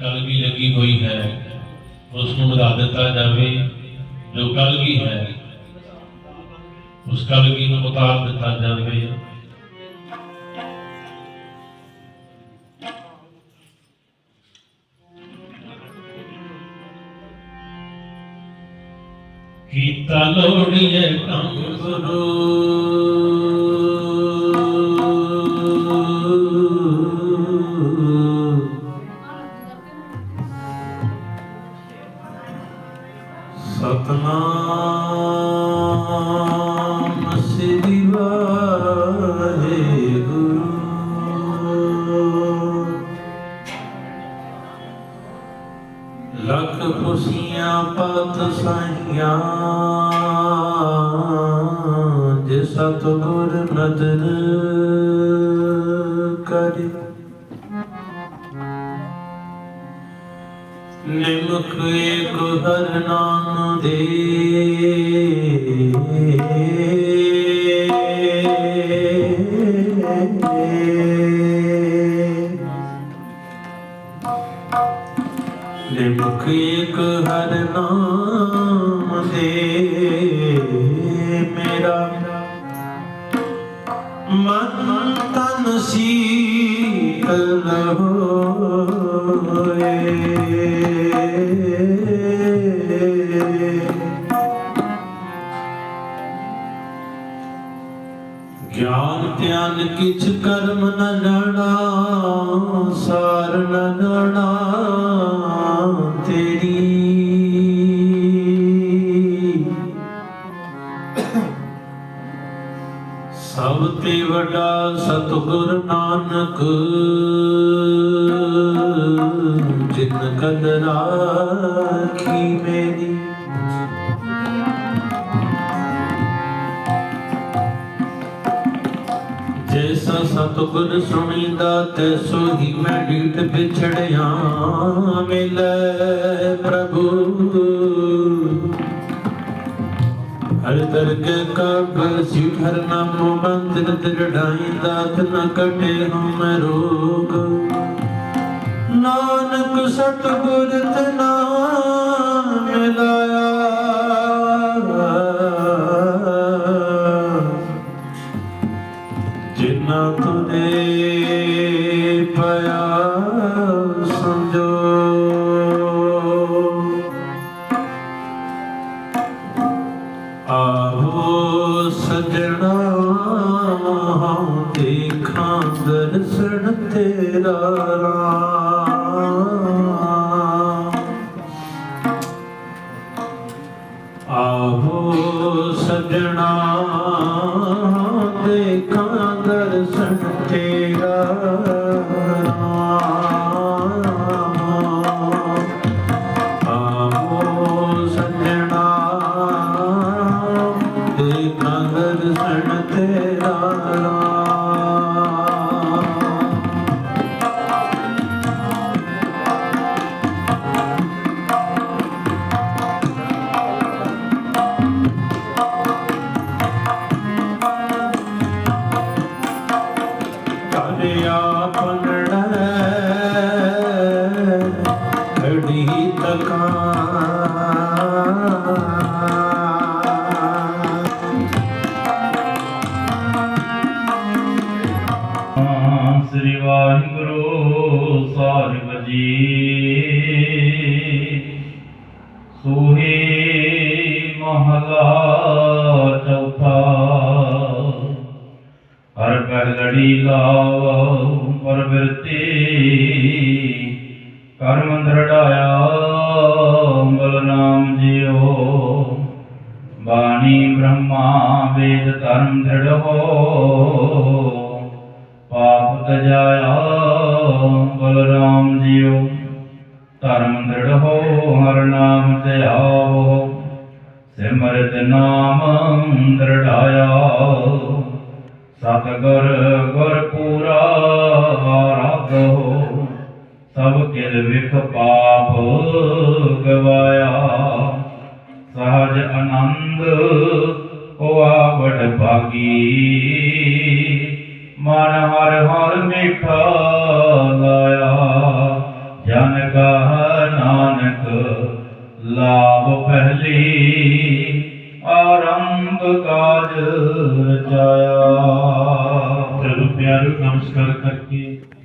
ਕਲਗੀ ਲੱਗੀ ਹੋਈ ਹੈ ਉਸ ਨੂੰ ਵਧਾ ਦਿੱਤਾ ਜਾਵੇ ਜੋ ਕਲਗੀ ਹੈ ਉਸ ਕਲਗੀ ਨੂੰ ਉਤਾਰ ਦਿੱਤਾ ਜਾਵੇ ਕੀਤਾ ਲੋੜੀਏ ਕੰਮ ਗੁਰੂ ਸਤਨਾਮ ਸ੍ਰੀ ਵਾਹਿਗੁਰੂ। ਲਖ ਖੁਸ਼ੀਆਂ ਪਤ ਸਾਈਆਂ ਜੇ ਸਤਿਗੁਰ ਨਦਰ ਕਰੇ। ਨਿਮਖ ਏਕ ਹਰ ਨਾਮ ਦੇ। ਨਿਮਕ ਏਕ ਹਰ ਨਾਮ ਦੇ ਮੇਰਾ। ਮਨ ਤਨ ਸੀਤਲ ਹੋਏ। ਗਿਆਨ ਧਿਆਨ ਕਿਛ ਕਰਮ ਨ ਜਾਣਾ ਸਾਰ ਨ ਜਾਣਾ। ਤੇ ਵੱਡਾ ਸਤਿਗੁਰ ਨਾਨਕ। ਜਿਨ ਕਦ ਰਾਖੀ ਮੇਰੀ। ਜੈਸਾ ਸਤਿਗੁਰ ਸੁਣੀਦਾ, ਤੈਸੋ ਹੀ ਮੈਂ ਡੀਟ ਵਿਛੜਿਆ। ਮਿਲੇ ਪ੍ਰਭੂ। ਹਰ ਦਰਗਹ ਕਾ ਸਿਉ ਨਾਮੋ ਬੰਦਨ ਦਰੜਾਈ ਦਾਤ ਨ ਕਟੇ ਹਮ ਰੋਗ। ਨਾਨਕ ਸਤਿਗੁਰ ਤਨਾ ਮਿਲਾਇਆ। ਜਿਨਾ ਤੁਨੇ ਆਹੋ ਸਜਣਾ ਹਉ ਦੇਖਾਂ ਦਰਸ਼ਨ ਤੇਰਾ ਰਾਮ। ਆਹੋ ਸਜਣਾ ਦੇਖਾਂ ਦਰਸ਼ਨ ਤੇਰਾ பாபங்கள் ਲੜੀ ਪਹਿਲੜੀ ਲਾਵ ਪਰ ਬਿਰਤੀ ਕਰਮ ਦਰੜਾਇਆ ਬਲਨਾਮ ਜੀਓ ਬਾਣੀ ਬ੍ਰਹਮਾ, ਵੇਦ ਧਰਮ ਦ੍ਰਿੜ ਹੋ। ਪਾਪ ਤਜਾਇਆ ਬਲਰਾਮ ਜੀਓ ਧਰਮ ਦ੍ਰਿੜ ਹੋ, ਹਰ ਨਾਮ ਧਿਆਵੋ ਸਿਮਰਤ ਨਾਮ ਦ੍ਰਿੜਾਇਆ ਸਤਿਗੁਰ ਗੁਰ ਪੂਰਾ ਆਰਾਧੋ ਸਭ ਕਿਲ ਵਿਖ ਪਾਪ ਗਵਾਇਆ। ਸਹਜ ਆਨੰਦ ਹੋਆ ਬੜ ਭਾਗੀ ਮਨ ਹਰ ਹਰ ਮਿਠਾ नमस्कार करके